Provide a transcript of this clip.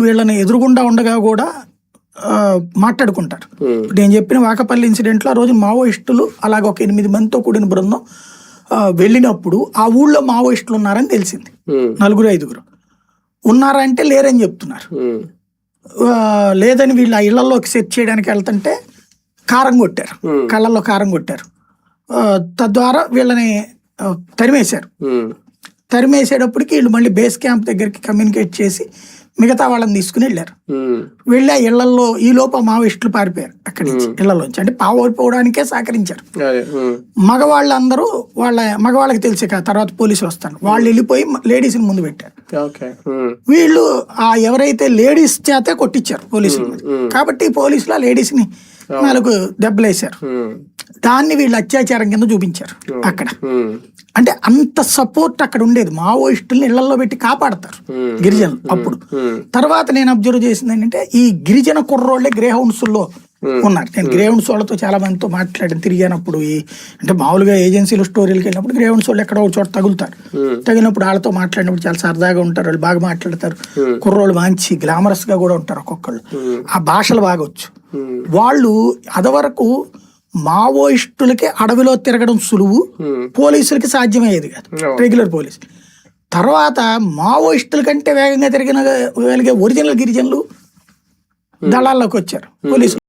వీళ్ళని ఎదురుగుండా ఉండగా కూడా మాట్లాడుకుంటారు. నేను చెప్పిన వాకపల్లి ఇన్సిడెంట్లో ఆ రోజు మావోయిస్టులు అలాగ ఒక ఎనిమిది మందితో కూడిన బృందం వెళ్ళినప్పుడు ఆ ఊళ్ళో మావోయిస్టులు ఉన్నారని తెలిసింది. నలుగురు ఐదుగురు. ఉన్నారంటే లేరని చెప్తున్నారు. లేదని వీళ్ళు ఆ ఇళ్ళలోకి సెర్చ్ చేయడానికి వెళ్తుంటే కారం కొట్టారు. కళ్ళల్లో కారం కొట్టారు. తద్వారా వీళ్ళని తరిమేశారు. తరిమేసేటప్పటికి వీళ్ళు మళ్ళీ బేస్ క్యాంప్ దగ్గరికి కమ్యూనికేట్ చేసి మిగతా వాళ్ళని తీసుకుని వెళ్ళారు. వెళ్ళి ఆ ఇళ్ళలో ఈ లోప మావోయిస్టులు పారిపోయారు అక్కడి నుంచి ఇళ్ళలోంచి. అంటే పారిపోవడానికే సహకరించారు. మగవాళ్ళందరూ వాళ్ళ మగవాళ్ళకి తెలిసే కదా తర్వాత పోలీసులు వస్తారు. వాళ్ళు వెళ్ళిపోయి లేడీస్ని ముందు పెట్టారు. వీళ్ళు ఆ ఎవరైతే లేడీస్ చేతే కొట్టించారు పోలీసులు కాబట్టి పోలీసులు ఆ లేడీస్ని నాలుగు దెబ్బలేశారు. దాన్ని వీళ్ళు అత్యాచారం కింద చూపించారు అక్కడ. అంటే అంత సపోర్ట్ అక్కడ ఉండేది. మావోయిస్టుల్ని ఇళ్ళలో పెట్టి కాపాడతారు. గిరిజనులు అప్పుడు. తర్వాత నేను అబ్జర్వ్ చేసింది ఏంటంటే ఈ గిరిజన కుర్రోళ్ళే గ్రే లో ఉన్నారు. నేను గ్రే హౌండ్స్ వాళ్ళతో చాలా మందితో మాట్లాడి తిరిగానప్పుడు ఈ అంటే మామూలుగా ఏజెన్సీలు స్టోరీలకు వెళ్ళినప్పుడు గ్రే హౌండ్స్ వాళ్ళు ఎక్కడో ఒక చోట తగులుతారు. తగినప్పుడు వాళ్ళతో మాట్లాడినప్పుడు చాలా సరదాగా ఉంటారు వాళ్ళు బాగా మాట్లాడతారు. కుర్రోళ్ళు మంచి గ్లామరస్గా కూడా ఉంటారు ఒక్కొక్కళ్ళు. ఆ భాషలు బాగా వచ్చు ఉమ్, వాళ్ళు అదవరకు మావోయిస్టులకి అడవిలో తిరగడం సులువు పోలీసులకి సాధ్యమయ్యేది కాదు. Regular police. తర్వాత మావోయిస్టుల కంటే వేగంగా తిరిగిన వెలిగే ఒరిజినల్ గిరిజనులు దళాల్లోకి వచ్చారు. పోలీసులు.